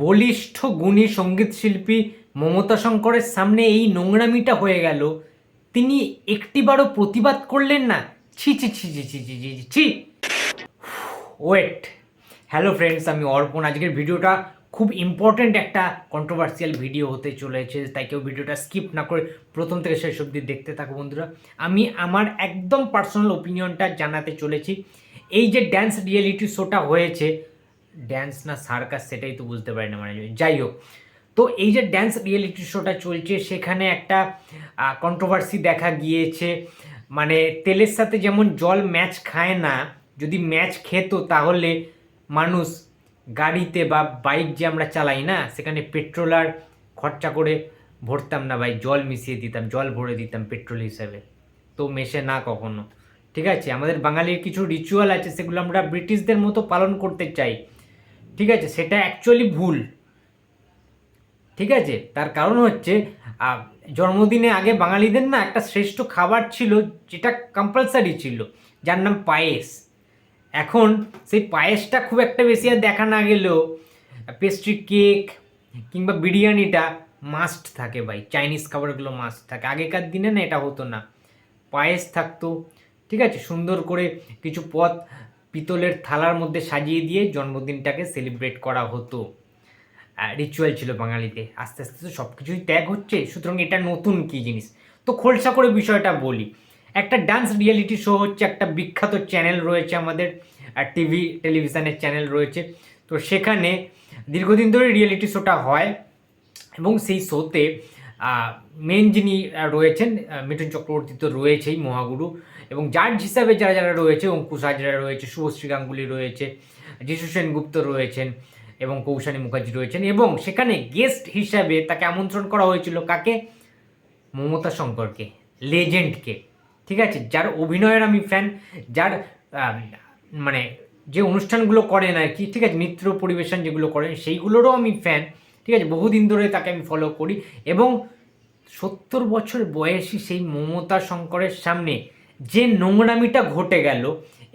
বলিষ্ঠ গুণী সংগীত শিল্পী মমতা শঙ্করের সামনে এই নোংরামিটা হয়ে গেল। তিনি একটিবারও প্রতিবাদ করলেন না। ছি ছি ছি ছি ছি ছি ছি ছি ওয়েট হ্যালো ফ্রেন্ডস আমি অর্পণ। আজকের ভিডিওটা খুব ইম্পর্ট্যান্ট একটা কন্ট্রোভার্সিয়াল ভিডিও হতে চলেছে, তাই কেউ ভিডিওটা স্কিপ না করে প্রথম থেকে শেষ অবধি দেখতে থাকো বন্ধুরা। আমি আমার একদম পার্সোনাল ওপিনিয়নটা জানাতে চলেছি। এই যে ড্যান্স রিয়েলিটি শোটা হয়েছে ড্যান্স না সার্কাস সেটাই তো বুঝতে পারি না মানে যাই হোক। তো এই যে ড্যান্স রিয়েলিটি শোটা চলছে, সেখানে একটা কন্ট্রোভার্সি দেখা গিয়েছে। মানে তেলের সাথে যেমন জল ম্যাচ খায় না, যদি ম্যাচ খেত তাহলে মানুষ গাড়িতে বা বাইক যে আমরা চালাই না, সেখানে পেট্রোল আর খরচা করে ভরতাম না ভাই, জল মিশিয়ে দিতাম, জল ভরে দিতাম পেট্রোল হিসাবে। তো মেশে না কখনো। ঠিক আছে? আমাদের বাঙালির কিছু রিচুয়াল আছে, সেগুলো আমরা ব্রিটিশদের মতো পালন করতে চাই। ঠিক আছে, সেটা অ্যাকচুয়ালি ভুল। ঠিক আছে, তার কারণ হচ্ছে জন্মদিনে আগে বাঙালিদের না একটা শ্রেষ্ঠ খাবার ছিল, যেটা কম্পালসারি ছিল, যার নাম পায়েস। এখন সেই পায়েসটা খুব একটা বেশি আর দেখা না গেলেও পেস্ট্রি কেক কিংবা বিরিয়ানিটা মাস্ট থাকে ভাই। চাইনিজ খাবারগুলো মাস্ট থাকে। আগেকার দিনে না এটা হতো না। পায়েস থাকতো, ঠিক আছে, সুন্দর করে কিছু পদ পিতলের থালার মধ্যে সাজিয়ে দিয়ে জন্মদিনটাকে সেলিব্রেট করা হতো। রিচুয়াল ছিল বাঙালিতে। আস্তে আস্তে তো সব কিছুই ত্যাগ হচ্ছে। সুতরাং এটা নতুন কি জিনিস? তো খোলসা করে বিষয়টা বলি। একটা ডান্স রিয়েলিটি শো হচ্ছে, একটা বিখ্যাত চ্যানেল রয়েছে আমাদের টিভি টেলিভিশনের চ্যানেল রয়েছে। তো সেখানে দীর্ঘদিন ধরে রিয়েলিটি শোটা হয় এবং সেই শোতে মেন যিনি রয়েছেন মিঠুন চক্রবর্তী তো রয়েছেই মহাগুরু। এবং জাজ হিসাবে যারা যারা রয়েছে, অঙ্কুশ হাজরা রয়েছে শুভশ্রী গাঙ্গুলি রয়েছে, যিশু সেনগুপ্ত রয়েছেন এবং কৌশানী মুখার্জি রয়েছেন এবং সেখানে গেস্ট হিসাবে তাকে আমন্ত্রণ করা হয়েছিল কাকে? মমতা শঙ্করকে লেজেন্ডকে ঠিক আছে? যার অভিনয়ের আমি ফ্যান যার মানে যে অনুষ্ঠানগুলো করেন আর কি, ঠিক আছে? নৃত্য পরিবেশন যেগুলো করেন, সেইগুলোরও আমি ফ্যান ঠিক আছে? বহুদিন ধরে তাকে আমি ফলো করি এবং সত্তর বছর বয়সী সেই মমতা শঙ্করের সামনে যে নোংরামিটা ঘটে গেল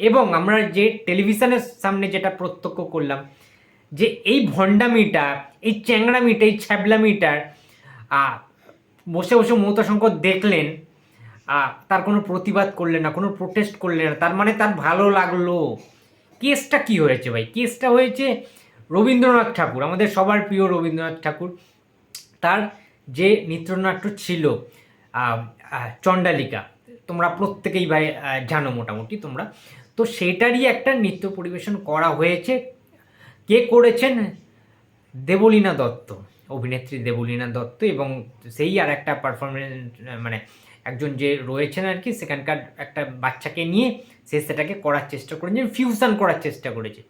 এবং আমরা যে টেলিভিশনের সামনে যেটা প্রত্যক্ষ করলাম যে এই ভণ্ডামিটা, এই চ্যাংড়ামিটা, এই ছ্যাবলামিটার বসে বসে মমতা শঙ্কর দেখলেন তার কোনো প্রতিবাদ করলেন না, কোনো প্রোটেস্ট করলেন না, তার মানে তার ভালো লাগল। কেসটা কি হয়েছে ভাই? কেসটা হয়েছে রবীন্দ্রনাথ ঠাকুর, আমাদের সবার প্রিয় রবীন্দ্রনাথ ঠাকুর, তার যে নৃত্যনাট্য ছিল চণ্ডালিকা, তোমরা প্রত্যেকেই ভাই জানো মোটামুটি তোমরা, তো সেটারই একটা নৃত্য পরিবেশন করা হয়েছে। কে করেছেন? দেবলীনা দত্ত, অভিনেত্রী দেবলীনা দত্ত এবং সেই আর একটা পারফরমেন্স মানে একজন যে রয়েছেন আর কি, সেখানকার একটা বাচ্চাকে নিয়ে সে সেটাকে করার চেষ্টা করেছে ফিউশন করার চেষ্টা করেছে।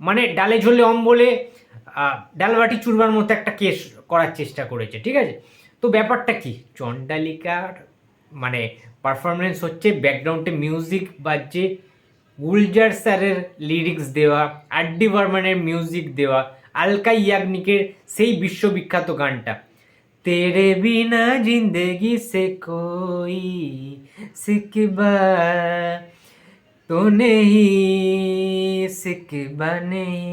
মানে ডালে ঝোলে অম বলে ডালবাটি চুরবার মতো একটা কেস করার চেষ্টা করেছে, ঠিক আছে? তো ব্যাপারটা কি? চণ্ডালিকার মানে পারফরমেন্স হচ্ছে ব্যাকগ্রাউন্ডে মিউজিক বাজছে, গুলজার স্যারের লিরিক্স দেওয়া, আড্ডি বর্মনের মিউজিক দেওয়া, আলকা ইয়াগনিকের সেই বিশ্ববিখ্যাত গানটা। তেরে বিনা জিন্দেগি সে কোই সিকবা তো নেহি সিকবা নেহি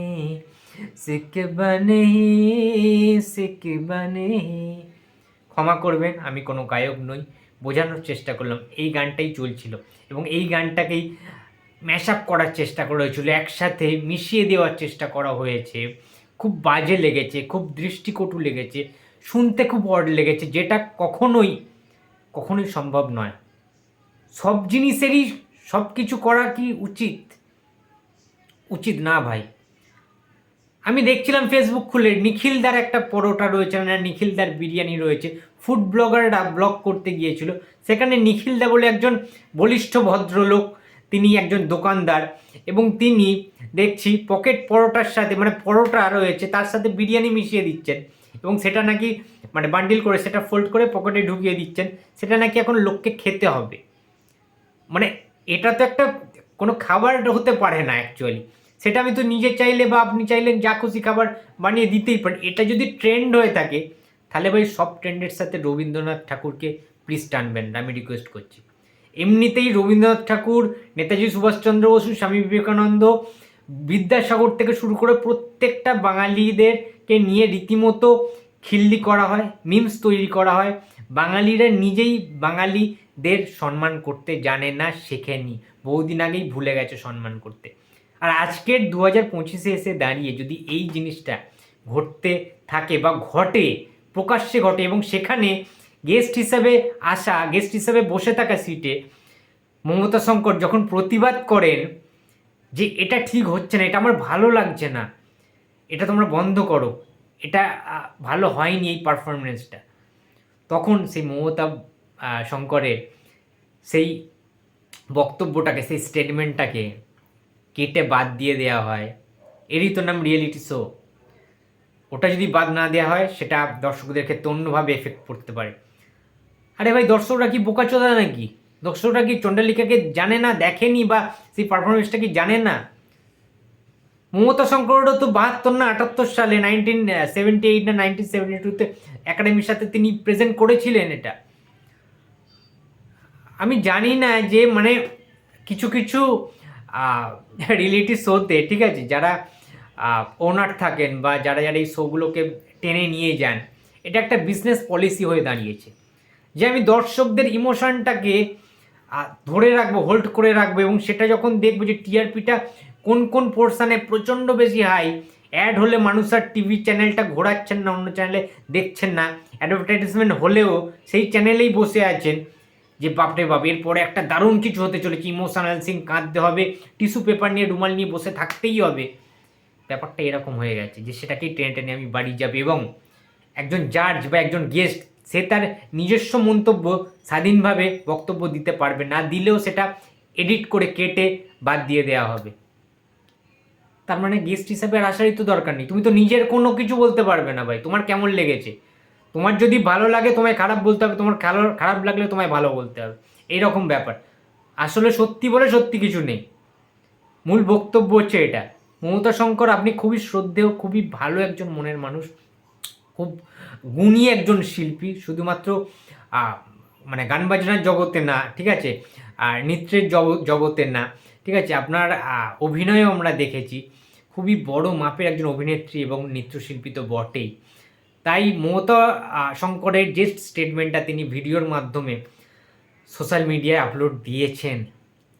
সিকবা নেহি সিকবা নেহি ক্ষমা করবেন, আমি কোনো গায়ক নই। বোঝানোর চেষ্টা করলাম। এই গানটাই চলছিল এবং এই গানটাকেই ম্যাশ আপ করার চেষ্টা করা হয়েছিল। একসাথে মিশিয়ে দেওয়ার চেষ্টা করা হয়েছে। খুব বাজে লেগেছে, খুব দৃষ্টিকটু লেগেছে, শুনতে খুব অড লেগেছে। যেটা কখনোই কখনোই সম্ভব নয়। সব জিনিসেরই সব কিছু করা কি উচিত? উচিত না ভাই। আমি দেখছিলাম ফেসবুক খুলে নিখিলদার একটা পরোটা রয়েছে না নিখিলদার বিরিয়ানি রয়েছে। ফুড ব্লগাররা ব্লগ করতে গিয়েছিল। সেখানে নিখিলদা বলে একজন বলিষ্ঠ ভদ্রলোক, তিনি একজন দোকানদার এবং তিনি দেখছি পকেট পরোটার সাথে মানে পরোটা রয়েছে, তার সাথে বিরিয়ানি মিশিয়ে দিচ্ছেন এবং সেটা নাকি মানে বান্ডিল করে সেটা ফোল্ড করে পকেটে ঢুকিয়ে দিচ্ছেন, সেটা নাকি এখন লোককে খেতে হবে। মানে এটা তো একটা কোনো খাবার হতে পারে না অ্যাকচুয়ালি সেটা আমি তো নিজে চাইলে বা আপনি চাইলেন যা খুশি খাবার বানিয়ে দিতেই পারেন। এটা যদি ট্রেন্ড হয়ে থাকে, তাহলে ভাই সব ট্রেন্ডের সাথে রবীন্দ্রনাথ ঠাকুরকে প্লিজ টানবেন না, আমি রিকোয়েস্ট করছি। এমনিতেই রবীন্দ্রনাথ ঠাকুর, নেতাজি সুভাষচন্দ্র বসু, স্বামী বিবেকানন্দ, বিদ্যাসাগর থেকে শুরু করে প্রত্যেকটা বাঙালিদেরকে নিয়ে রীতিমতো খিল্লি করা হয় মিমস তৈরি করা হয়। বাঙালিরা নিজেই বাঙালিদের সম্মান করতে জানে না, শেখেনি। বহুদিন আগেই ভুলে গেছে সম্মান করতে। আর আজকের দু হাজার পঁচিশে এসে দাঁড়িয়ে যদি এই জিনিসটা ঘটতে থাকে বা ঘটে, প্রকাশ্যে ঘটে এবং সেখানে গেস্ট হিসাবে আসা গেস্ট হিসাবে বসে থাকা সিটে মমতা শঙ্কর যখন প্রতিবাদ করেন যে এটা ঠিক হচ্ছে না, এটা আমার ভালো লাগছে না, এটা তোমরা বন্ধ করো, এটা ভালো হয়নি এই পারফরমেন্সটা তখন সেই মমতা শঙ্করের সেই বক্তব্যটাকে, সেই স্টেটমেন্টটাকে কেটে বাদ দিয়ে দেওয়া হয়। এরই তো নাম রিয়েলিটি শো ওটা যদি বাদ না দেওয়া হয়, সেটা দর্শকদের ক্ষেত্রে অন্যভাবে এফেক্ট পড়তে পারে। আরে ভাই, দর্শকরা কি বোকাচোদা নাকি? দর্শকরা কি চণ্ডালিকাকে জানে না, দেখেনি বা সেই পারফরমেন্সটা কি জানে না? মমতা শঙ্করেরও তো বাহাত্তর না, আটাত্তর সালে নাইনটিন সেভেন্টি এইট না নাইনটিন সেভেন্টি টুতে একাডেমির সাথে তিনি প্রেজেন্ট করেছিলেন এটা। আমি জানি না যে মানে কিছু কিছু রিয়েলিটি শোতে, ঠিক আছে, যারা ওনার থাকেন বা যারা যারা এই শোগুলোকে টেনে নিয়ে যান, এটা একটা বিজনেস পলিসি হয়ে দাঁড়িয়েছে। যে আমি দর্শকদের ইমোশনটাকে ধরে রাখব হোল্ড করে রাখব এবং সেটা যখন দেখব যে টিআরপিটা কোন কোন পোর্শানে প্রচণ্ড বেশি হাই অ্যাড হলে মানুষ আর টিভি চ্যানেলটা ঘোরাচ্ছেন না, অন্য চ্যানেলে দেখছেন না অ্যাডভার্টাইজমেন্ট হলেও সেই চ্যানেলেই বসে আছেন। যে বাপরে বাপ, এরপরে একটা দারুণ কিছু হতে চলেছে। ইমোশনাল সিন কাঁদতে হবে টিস্যু পেপার নিয়ে রুমাল নিয়ে বসে থাকতেই হবে। ব্যাপারটা এরকম হয়ে গেছে যে সেটাকেই টেনে টেনে আমি বাড়ি যাবে এবং একজন জাজ বা একজন গেস্ট সে তার নিজস্ব মন্তব্য স্বাধীনভাবে বক্তব্য দিতে পারবে না, দিলেও সেটা এডিট করে কেটে বাদ দিয়ে দেওয়া হবে। তার মানে গেস্ট হিসাবে আসারই তো দরকার নেই। তুমি তো নিজের কোনো কিছু বলতে পারবে না ভাই। তোমার কেমন লেগেছে? তোমার যদি ভালো লাগে, তোমায় খারাপ বলতে হবে, তোমার খারাপ লাগলে তোমায় ভালো বলতে হবে। এইরকম ব্যাপার। আসলে সত্যি বলে সত্যি কিছু নেই। মূল বক্তব্য হচ্ছে এটা। মমতা শঙ্কর, আপনি খুবই শ্রদ্ধেয়, খুবই ভালো একজন মনের মানুষ, খুব গুণী একজন শিল্পী, শুধুমাত্র মানে গান বাজনার জগতে না, ঠিক আছে? আর নৃত্যের জগ- জগতে না, ঠিক আছে? আপনার অভিনয়ও আমরা দেখেছি। খুবই বড় মাপের একজন অভিনেত্রী এবং নৃত্যশিল্পী তো বটেই। তাই মমতা শঙ্করের যে স্টেটমেন্টটা তিনি ভিডিওর মাধ্যমে সোশ্যাল মিডিয়ায় আপলোড দিয়েছেন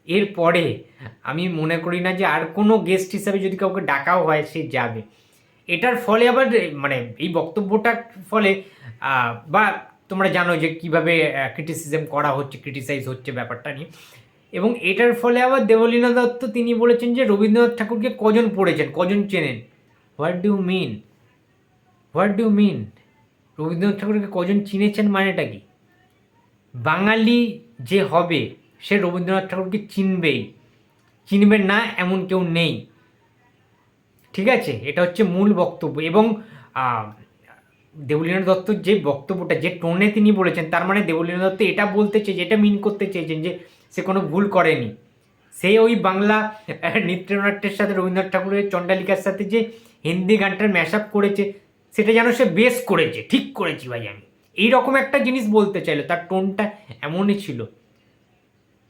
এরপরে আমি মনে করি না যে আর কোনো গেস্ট হিসাবে যদি কাউকে ডাকাও হয়, সে যাবে। এটার ফলে আবার মানে এই বক্তব্যটার ফলে বা তোমরা জানো যে কীভাবে ক্রিটিসিজম করা হচ্ছে ক্রিটিসাইজ হচ্ছে ব্যাপারটা নিয়ে। এবং এটার ফলে আবার দেবলীনা দত্ত তিনি বলেছেন যে রবীন্দ্রনাথ ঠাকুরকে কজন পড়েছেন, কজন চেনেন? What do mean what do mean Rabindranath ঠাকুরকে কজন চিনেছেন মানেটা কি? বাঙালি যে হবে, সে রবীন্দ্রনাথ ঠাকুরকে চিনবেই। চিনবে না এমন কেউ নেই। ঠিক আছে? এটা হচ্ছে মূল বক্তব্য এবং দেবলীনা দত্তর যে বক্তব্যটা, যে টোনে তিনি বলেছেন, তার মানে দেবলীনা দত্ত এটা বলতে চেয়ে যেটা মিন করতে চেয়েছেন যে সে কোনো ভুল করেনি। সে ওই বাংলা নৃত্যনাট্যের সাথে রবীন্দ্রনাথ ঠাকুরের চণ্ডালিকার সাথে যে হিন্দি গানটার ম্যাশ আপ করেছে সেটা যেন সে বেশ করেছে, ঠিক করেছি ভাই আমি। এই রকম একটা জিনিস বলতে চাইলো, তার টোনটা এমনই ছিল।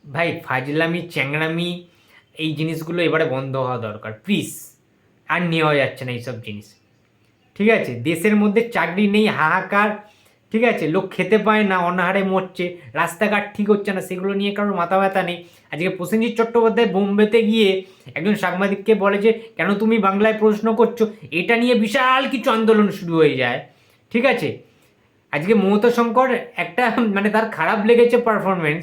ভাই, ফাজলামি চ্যাংরামি এই জিনিসগুলো এবারে বন্ধ হওয়া দরকার প্লিজ আর নেওয়া যাচ্ছে না এইসব জিনিস। ঠিক আছে, দেশের মধ্যে চাকরি নেই, হাহাকার ঠিক আছে? লোক খেতে পায় না, অনাহারে মরছে, রাস্তাঘাট ঠিক হচ্ছে না, সেগুলো নিয়ে কারোর মাথা ব্যথা নেই। আজকে প্রসেনজিৎ চট্টোপাধ্যায় বোম্বেতে গিয়ে একজন সাংবাদিককে বলে যে, কেন তুমি বাংলায় প্রশ্ন করছ? এটা নিয়ে বিশাল কিছু আন্দোলন শুরু হয়ে যায়। ঠিক আছে? আজকে মমতা শঙ্কর একটা মানে তার খারাপ লেগেছে পারফরমেন্স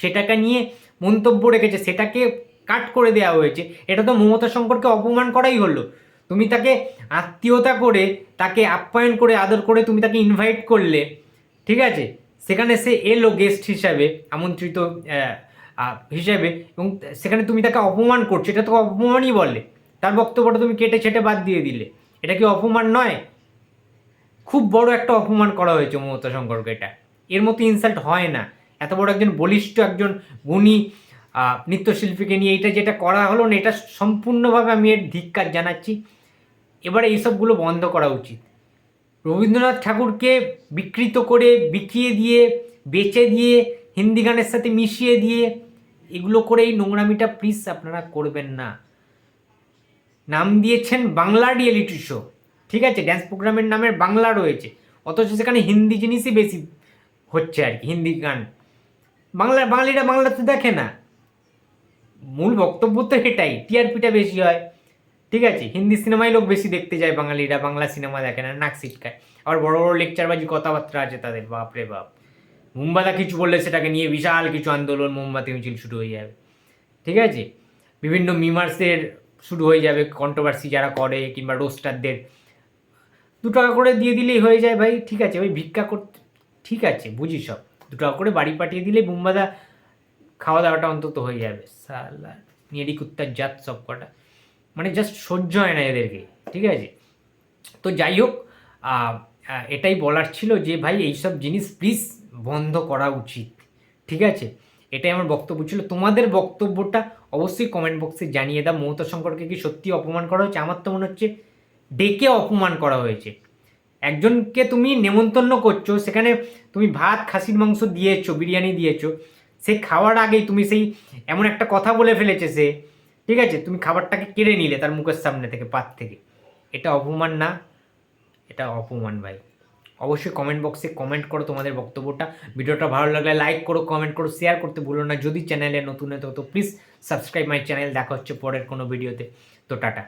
সেটাকে নিয়ে মন্তব্য রেখেছে, সেটাকে কাট করে দেওয়া হয়েছে। এটা তো মমতা শঙ্করকে অপমান করাই হলো। তুমি তাকে আত্মীয়তা করে, তাকে আপ্যায়ন করে, আদর করে তুমি তাকে ইনভাইট করলে, ঠিক আছে? সেখানে সে এলো গেস্ট হিসাবে, আমন্ত্রিত হিসাবে এবং সেখানে তুমি তাকে অপমান করছ। এটা তো অপমানই বলে। তার বক্তব্যটা তুমি কেটে ছেটে বাদ দিয়ে দিলে। এটা কি অপমান নয়? খুব বড় একটা অপমান করা হয়েছে মমতা শঙ্করকে এটা। এর মতো ইনসাল্ট হয় না। এত বড় একজন বলিষ্ঠ একজন গুণী নৃত্যশিল্পীকে নিয়ে এটা যেটা করা হলো না, এটা সম্পূর্ণভাবে আমি এর ধিক্কার জানাচ্ছি। এবারে এইসবগুলো বন্ধ করা উচিত। রবীন্দ্রনাথ ঠাকুরকে বিকৃত করে, বিকিয়ে দিয়ে, বেচে দিয়ে, হিন্দি গানের সাথে মিশিয়ে দিয়ে, এগুলো করে এই নোংরামিটা প্লিজ আপনারা করবেন না। নাম দিয়েছেন বাংলা রিয়েলিটি শো ঠিক আছে? ড্যান্স প্রোগ্রামের নামের বাংলা রয়েছে, অথচ সেখানে হিন্দি জিনিসই বেশি হচ্ছে আর কি, হিন্দি গান। বাংলা, বাঙালিরা বাংলাতে দেখে না। মূল বক্তব্য তো এটাই টিআরপিটা বেশি হয়। ঠিক আছে, হিন্দি সিনেমাই লোক বেশি দেখতে যায় বাঙালিরা বাংলা সিনেমা দেখে না, নাক সিটকায় আবার বড় বড় লেকচারবাজি কথাবার্তা আছে তাদের বাপ রে বাপ। মুম্বাদা কিছু বললে সেটাকে নিয়ে বিশাল কিছু আন্দোলন, মোমবাতি, মিছিল শুরু হয়ে যাবে। ঠিক আছে? বিভিন্ন মিমার্সের শুরু হয়ে যাবে কন্ট্রোভার্সি যারা করে কিংবা রোস্টারদের দু টাকা করে দিয়ে দিলেই হয়ে যায় ভাই, ঠিক আছে? ওই ভিক্ষা করতে ঠিক আছে, বুঝি সব। দু টাকা করে বাড়ি পাঠিয়ে দিলে বুম্বাদা খাওয়া দাওয়াটা অন্তত হয়ে যাবে। সালা নিয়েরি কুত্তার জাত সব কটা। মানে জাস্ট সহ্য হয় না এদেরকে, ঠিক আছে? তো যাই হোক এটাই বলার ছিল যে ভাই এইসব জিনিস প্লিজ বন্ধ করা উচিত, ঠিক আছে? এটাই আমার বক্তব্য ছিল। তোমাদের বক্তব্যটা অবশ্যই কমেন্ট বক্সে জানিয়ে দাও। মমতা শঙ্করকে কি সত্যি অপমান করা হয়েছে? আমার তো মনে হচ্ছে ডেকে অপমান করা হয়েছে। একজনকে তুমি নেমন্তন্ন করছ, সেখানে তুমি ভাত, খাসির মাংস দিয়েছ, বিরিয়ানি দিয়েছ, সে খাওয়ার আগেই তুমি সেই এমন একটা কথা বলে ফেলেছে সে। ঠিক আছে, তুমি খাবারটাকে কেড়ে নিলে তার মুখের সামনে থেকে, পাত থেকে। এটা অপমান না, এটা অপমান ভাই। অবশ্যই কমেন্ট বক্সে কমেন্ট করো তোমাদের বক্তব্যটা। ভিডিওটা ভালো লাগলে লাইক করো কমেন্ট করো শেয়ার করতে ভুলো না। যদি চ্যানেলে নতুন হতো তো প্লিজ সাবস্ক্রাইব মাই চ্যানেল দেখা হচ্ছে পরের কোনো ভিডিওতে তো টাটা।